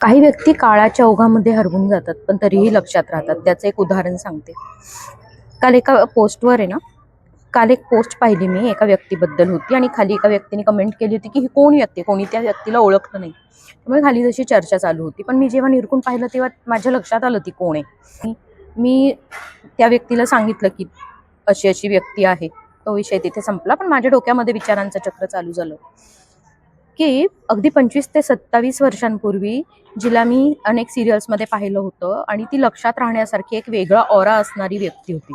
काही व्यक्ती काळाच्या ओघामध्ये हरवून जातात पण तरीही लक्षात राहतात. त्याचं एक उदाहरण सांगते. काल एका पोस्टवर आहे ना काल एक पोस्ट पाहिली मी एका व्यक्तीबद्दल होती आणि खाली एका व्यक्तीने कमेंट केली होती की ही कोण व्यक्ती? कोणी त्या व्यक्तीला ओळखलं नाही. त्यामुळे खाली जशी चर्चा चालू होती. पण मी जेव्हा निरकून पाहिलं तेव्हा माझ्या लक्षात आलं ती कोण आहे. मी- त्या व्यक्तीला सांगितलं की अशी अशी व्यक्ती आहे. तो विषय तिथे संपला पण माझ्या डोक्यामध्ये विचारांचं चक्र चालू झालं. की अगदी पंचवीस ते सत्तावीस वर्षांपूर्वी जिला मी अनेक सिरियल्समध्ये पाहिलं होतं आणि ती लक्षात राहण्यासारखी एक वेगळा ऑरा असणारी व्यक्ती होती.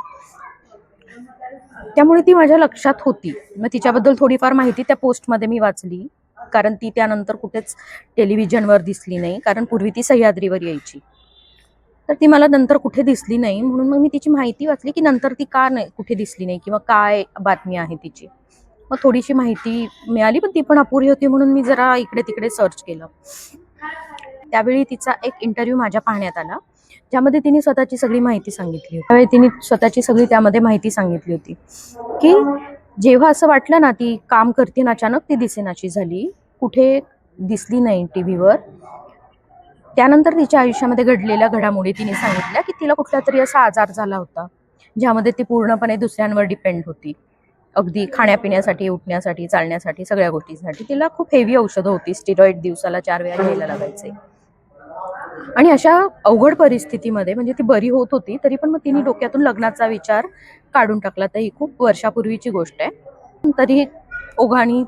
त्यामुळे ती माझ्या लक्षात होती. मग तिच्याबद्दल थोडीफार माहिती त्या पोस्टमध्ये मी वाचली. कारण ती त्यानंतर कुठेच टेलिव्हिजनवर दिसली नाही कारण पूर्वी ती सह्याद्रीवर यायची. तर ती मला नंतर कुठे दिसली नाही म्हणून मग मी तिची माहिती वाचली की नंतर ती का नाही कुठे दिसली नाही किंवा काय बातमी आहे तिची. मग थोडीशी माहिती मिळाली पण ती पण अपुरी होती म्हणून मी जरा इकडे तिकडे सर्च केलं. त्यावेळी तिचा एक इंटरव्ह्यू माझ्या पाहण्यात आला ज्यामध्ये तिने स्वतःची सगळी माहिती सांगितली होती. त्यावेळी तिने स्वतःची सगळी त्यामध्ये माहिती सांगितली होती की जेव्हा असं वाटलं ना ती काम करते ना अचानक ती दिसेनाशी झाली. कुठे दिसली नाही टी व्हीवर त्यानंतर तिच्या आयुष्यामध्ये घडलेल्या घडामोडी तिने सांगितल्या की तिला कुठला तरी असा आजार झाला होता ज्यामध्ये ती पूर्णपणे दुसऱ्यांवर डिपेंड होती. अगदी खाण्यापिण्यासाठी उठण्यासाठी चालण्यासाठी सगळ्या गोष्टींसाठी. तिला खूप हेवी औषधं होती. स्टिरॉइड दिवसाला चार वेळा घ्यायला लागायचे. आणि अशा अवघड परिस्थितीमध्ये म्हणजे ती बरी होत होती तरी पण मग तिने डोक्यातून लग्नाचा विचार काढून टाकला. तर ही खूप वर्षापूर्वीची गोष्ट आहे. तरी ओघाणी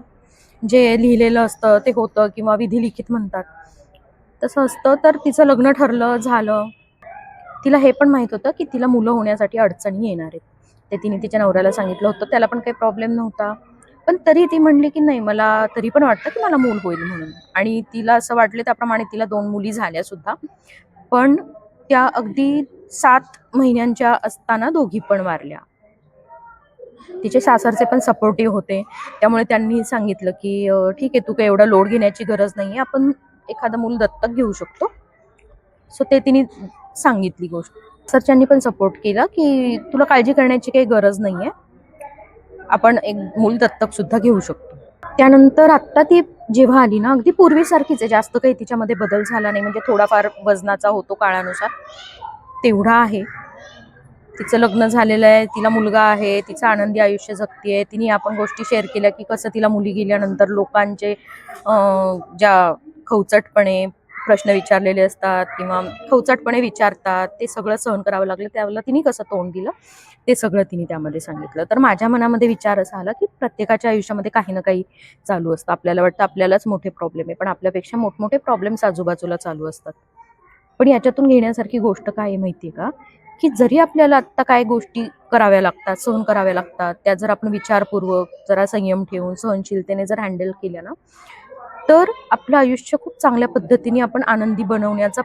जे लिहिलेलं असतं ते होतं किंवा विधी लिखित म्हणतात. तसं असतं तर तिचं लग्न ठरलं झालं. तिला हे पण माहीत होतं की तिला मुलं होण्यासाठी अडचणी येणार आहेत. ते तिने तिच्या नवऱ्याला सांगितलं होतं. त्याला पण काही प्रॉब्लेम नव्हता. पण तरी ती म्हणली की नाही मला तरी पण वाटतं की मला मूल होईल म्हणून. आणि तिला असं वाटलं त्याप्रमाणे तिला दोन मुली झाल्या सुद्धा. पण त्या अगदी सात महिन्यांच्या असताना दोघी पण वारल्या. तिचे सासरचे पण सपोर्टिव्ह होते. त्यामुळे त्यांनी सांगितलं की ठीक आहे तू काही एवढा लोड घेण्याची गरज नाही आपण एखादं मूल दत्तक घेऊ शकतो. सो ते तिने सांगितली गोष्ट. सरच्यांनी पण सपोर्ट केला की तुला काळजी करण्याची काही गरज नाही आहे आपण एक मूल दत्तक सुद्धा घेऊ शकतो. त्यानंतर आत्ता ती जेव्हा आली ना अगदी पूर्वीसारखीच आहे. जास्त काही तिच्यामध्ये बदल झाला नाही. म्हणजे थोडाफार वजनाचा होतो काळानुसार. तेवढा आहे. तिचं लग्न झालेलं आहे. तिला मुलगा आहे. तिचं आनंदी आयुष्य जगतीये. तिने आपण गोष्टी शेअर केल्या की कसं तिला मुली गेल्यानंतर लोकांचे ज्या खवचटपणे प्रश्न विचारलेले असतात किंवा खवचटपणे विचारतात ते सगळं सहन करावं लागलं. त्यावेळेला तिने कसं तोंड दिलं? ते सगळं तिने त्यामध्ये सांगितलं. तर माझ्या मनामध्ये विचार असा आला की प्रत्येकाच्या आयुष्यामध्ये काही ना काही चालू असतं. आपल्याला वाटतं आपल्यालाच मोठे प्रॉब्लेम आहे पण आपल्यापेक्षा मोठमोठे प्रॉब्लेम्स आजूबाजूला चालू असतात. पण याच्यातून घेण्यासारखी गोष्ट काय आहे माहिती आहे का? की जरी आपल्याला आत्ता काय गोष्टी कराव्या लागतात सहन कराव्या लागतात त्या जर आपण विचारपूर्वक जरा संयम ठेवून सहनशीलतेने जर हँडल केल्या ना तर आपलं आयुष्य खूप चांगल्या पद्धतीने आपण आनंदी बनवण्याचा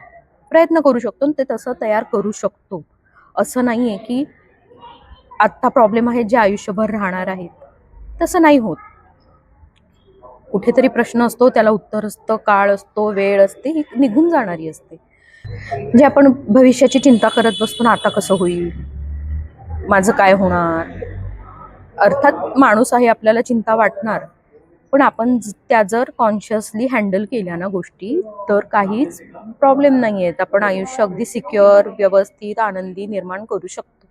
प्रयत्न करू शकतो आणि ते तसं तयार करू शकतो. असं नाही आहे की आत्ता प्रॉब्लेम आहे जे आयुष्यभर राहणार आहेत तसं नाही होत. कुठेतरी प्रश्न असतो त्याला उत्तर असतं काळ असतो वेळ असते ही निघून जाणारी असते. जे आपण भविष्याची चिंता करत बसतो ना आता कसं होईल? माझं काय होणार? अर्थात माणूस आहे आपल्याला चिंता वाटणार. पण आपण ज- त्या जर कॉन्शियसली हँडल केल्या ना गोष्टी तर काहीच प्रॉब्लेम नाही आहेत आपण आयुष्य अगदी सिक्युअर व्यवस्थित आनंदी निर्माण करू शकतो.